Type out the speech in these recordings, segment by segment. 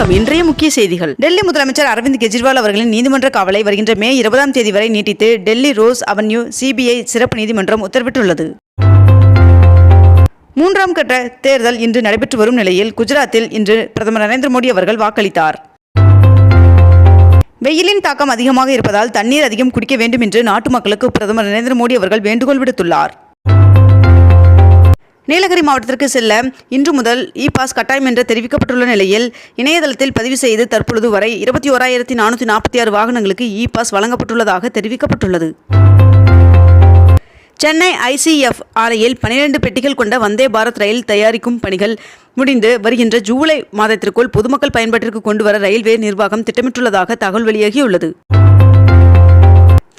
வணக்கம். இன்றைய முக்கிய செய்திகள். டெல்லி முதலமைச்சர் அரவிந்த் கெஜ்ரிவால் அவர்களின் நீதிமன்ற காவலை வருகின்ற மே இருபதாம் தேதி வரை நீட்டித்து டெல்லி ரோஸ் அவென்யூ சிபிஐ சிறப்பு நீதிமன்றம் உத்தரவிட்டுள்ளது. மூன்றாம் கட்ட தேர்தல் இன்று நடைபெற்று வரும் நிலையில் குஜராத்தில் இன்று பிரதமர் நரேந்திர மோடி அவர்கள் வாக்களித்தார். வெயிலின் தாக்கம் அதிகமாக இருப்பதால் தண்ணீர் அதிகம் குடிக்க வேண்டும் என்று நாட்டு மக்களுக்கு பிரதமர் நரேந்திர மோடி அவர்கள் வேண்டுகோள் விடுத்துள்ளார். நீலகிரி மாவட்டத்திற்கு செல்ல இன்று முதல் இ பாஸ் கட்டாயம் என்று தெரிவிக்கப்பட்டுள்ள நிலையில் இணையதளத்தில் பதிவு செய்து தற்பொழுது வரை இருபத்தி ஓராயிரத்தி நானூற்றி நாற்பத்தி ஆறு வாகனங்களுக்கு இ பாஸ் வழங்கப்பட்டுள்ளதாக தெரிவிக்கப்பட்டுள்ளது. சென்னை ஐசிஎஃப் ஆலையில் பனிரெண்டு பெட்டிகள் கொண்ட வந்தே பாரத் ரயில் தயாரிக்கும் பணிகள் முடிந்து வருகின்ற ஜூலை மாதத்திற்குள் பொதுமக்கள் பயன்பாட்டிற்கு கொண்டு வர ரயில்வே நிர்வாகம் திட்டமிட்டுள்ளதாக தகவல் வெளியாகியுள்ளது.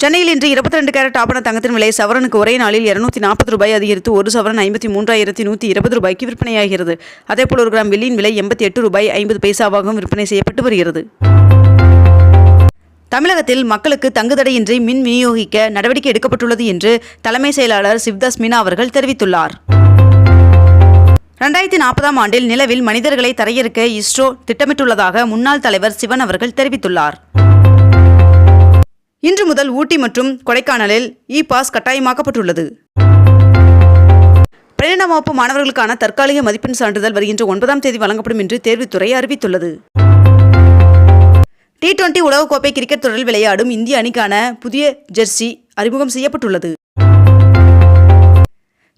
சென்னையில் இன்று இருபத்தி ரெண்டு கேரட் ஆபண தங்கத்தின் விலை சவரனுக்கு ஒரே நாளில் இருநூத்தி நாற்பது ரூபாய் அதிகரித்து ஒரு சவரன் ஐம்பத்தி மூன்றாயிரத்தி நூற்றி இருபது ரூபாய்க்கு விற்பனையாகிறது. அதேபோல் ஒரு கிராம் வெள்ளியின் விலை எண்பத்தி எட்டு ரூபாய் ஐம்பது பைசாவாகவும் விற்பனை செய்யப்பட்டு வருகிறது. தமிழகத்தில் மக்களுக்கு தங்குதடையின்றி மின் விநியோகிக்க நடவடிக்கை எடுக்கப்பட்டுள்ளது என்று தலைமை செயலாளர் சிவ்தாஸ் மீனா அவர்கள் தெரிவித்துள்ளார். ரெண்டாயிரத்தி நாற்பதாம் ஆண்டில் நிலவில் மனிதர்களை தரையிறக்க இஸ்ரோ திட்டமிட்டுள்ளதாக முன்னாள் தலைவர் சிவன் அவர்கள் தெரிவித்துள்ளார். இன்று முதல் ஊட்டி மற்றும் கொடைக்கானலில் இ பாஸ் கட்டாயமாக்கப்பட்டுள்ளது. பன்னிரெண்டாம் வகுப்பு மாணவர்களுக்கான தற்காலிக மதிப்பெண் சான்றிதழ் வருகின்ற ஒன்பதாம் தேதி வழங்கப்படும் என்று தேர்வுத்துறை அறிவித்துள்ளது. டி டுவெண்டி உலகக்கோப்பை கிரிக்கெட் தொடரில் விளையாடும் இந்திய அணிக்கான புதிய ஜெர்சி அறிமுகம் செய்யப்பட்டுள்ளது.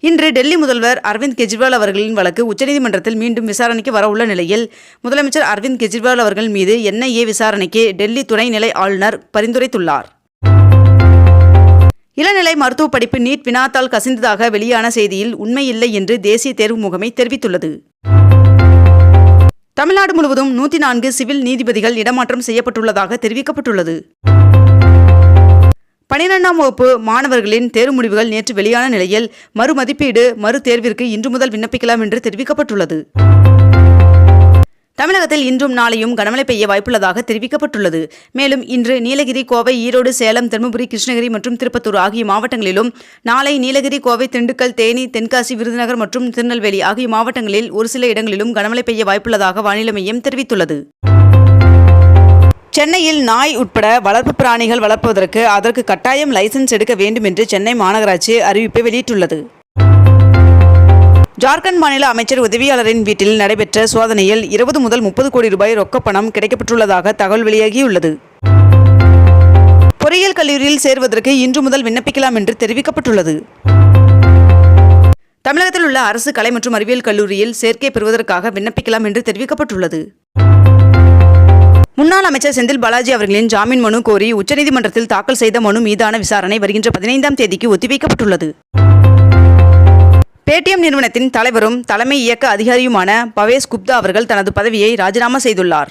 இன்று டெல்லி முதல்வர் அரவிந்த் கெஜ்ரிவால் அவர்களின் வழக்கு உச்சநீதிமன்றத்தில் மீண்டும் விசாரணைக்கு வரவுள்ள நிலையில் முதலமைச்சர் அரவிந்த் கெஜ்ரிவால் அவர்கள் மீது என்ஐஏ விசாரணைக்கு டெல்லி துணைநிலை ஆளுநர் பரிந்துரைத்துள்ளார். இளநிலை மருத்துவ படிப்பு நீட் வினாத்தால் கசிந்ததாக வெளியான செய்தியில் உண்மையில்லை என்று தேசிய தேர்வு முகமை தெரிவித்துள்ளது. தமிழ்நாடு முழுவதும் நூற்றி நான்கு சிவில் நீதிபதிகள் இடமாற்றம் செய்யப்பட்டுள்ளதாக தெரிவிக்கப்பட்டுள்ளது. பனிரெண்டாம் வகுப்பு மாணவர்களின் தேர்வு முடிவுகள் நேற்று வெளியான நிலையில் மறுமதிப்பீடு மறு தேர்விற்கு இன்று முதல் விண்ணப்பிக்கலாம் என்று தெரிவிக்கப்பட்டுள்ளது. தமிழகத்தில் இன்றும் நாளையும் கனமழை பெய்ய வாய்ப்புள்ளதாக தெரிவிக்கப்பட்டுள்ளது. மேலும் இன்று நீலகிரி கோவை ஈரோடு சேலம் தருமபுரி கிருஷ்ணகிரி மற்றும் திருப்பத்தூர் ஆகிய மாவட்டங்களிலும் நாளை நீலகிரி கோவை திண்டுக்கல் தேனி தென்காசி விருதுநகர் மற்றும் திருநெல்வேலி ஆகிய மாவட்டங்களில் ஒரு சில இடங்களிலும் கனமழை பெய்ய வாய்ப்புள்ளதாக வானிலை மையம் தெரிவித்துள்ளது. சென்னையில் நாய் உட்பட வளர்ப்பு பிராணிகள் வளர்ப்பதற்கு அதற்கு கட்டாயம் லைசென்ஸ் எடுக்க வேண்டும் என்று சென்னை மாநகராட்சி அறிவிப்பை வெளியிட்டுள்ளது. ஜார்க்கண்ட் மாநில அமைச்சர் உதவியாளரின் வீட்டில் நடைபெற்ற சோதனையில் இருபது முதல் முப்பது கோடி ரூபாய் ரொக்கப்பணம் கிடைக்கப்பட்டுள்ளதாக தகவல் வெளியாகியுள்ளது. பொறியியல் கல்லூரியில் சேர்வதற்கு இன்று முதல் விண்ணப்பிக்கலாம் என்று தெரிவிக்கப்பட்டுள்ளது. தமிழகத்தில் உள்ள அரசு கலை மற்றும் அறிவியல் கல்லூரியில் சேர்க்கை பெறுவதற்காக விண்ணப்பிக்கலாம் என்று தெரிவிக்கப்பட்டுள்ளது. முன்னாள் அமைச்சர் செந்தில் பாலாஜி அவர்களின் ஜாமீன் மனு கோரி உச்சநீதிமன்றத்தில் தாக்கல் செய்த மனு மீதான விசாரணை வருகின்ற பதினைந்தாம் தேதிக்கு ஒத்திவைக்கப்பட்டுள்ளது. பேடிஎம் நிறுவனத்தின் தலைவரும் தலைமை இயக்க அதிகாரியுமான பவேஸ் குப்தா அவர்கள் தனது பதவியை ராஜினாமா செய்துள்ளார்.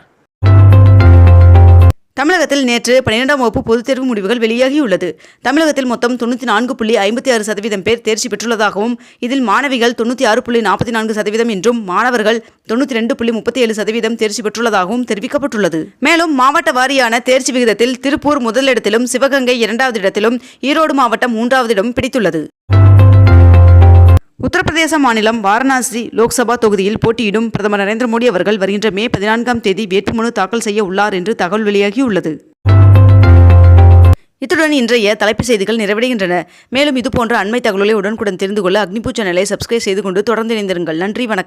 தமிழகத்தில் நேற்று பன்னிரெண்டாம் வகுப்பு பொதுத் தேர்வு முடிவுகள் வெளியாகியுள்ளது. தமிழகத்தில் மொத்தம் தொண்ணூற்றி நான்கு புள்ளி ஐம்பத்தி ஆறு சதவீதம் பேர் தேர்ச்சி பெற்றுள்ளதாகவும் இதில் மாணவிகள் தொண்ணூற்றி ஆறு புள்ளி நாற்பத்தி நான்கு சதவீதம் என்றும் மாணவர்கள் தொண்ணூற்றி ரெண்டு புள்ளி முப்பத்தி ஏழு சதவீதம் தேர்ச்சி பெற்றுள்ளதாகவும் தெரிவிக்கப்பட்டுள்ளது. மேலும் மாவட்ட வாரியான தேர்ச்சி விகிதத்தில் திருப்பூர் முதலிடத்திலும் சிவகங்கை இரண்டாவது இடத்திலும் ஈரோடு மாவட்டம் மூன்றாவது இடம் பிடித்துள்ளது. உத்தரப்பிரதேச மாநிலம் வாரணாசி லோக்சபா தொகுதியில் போட்டியிடும் பிரதமர் நரேந்திர மோடி அவர்கள் வருகின்ற மே பதினான்காம் தேதி வேட்புமனு தாக்கல் செய்ய உள்ளார் என்று தகவல் வெளியாகியுள்ளது. இத்துடன் இன்றைய தலைப்புச் செய்திகள் நிறைவடைகின்றன. மேலும் இதுபோன்ற அண்மை தகவலை உடனுக்குடன் தெரிந்து கொள்ள அக்னிபூ சேனலை சப்ஸ்கிரைப் செய்து கொண்டு தொடர்ந்து இணைந்திருங்கள். நன்றி வணக்கம்.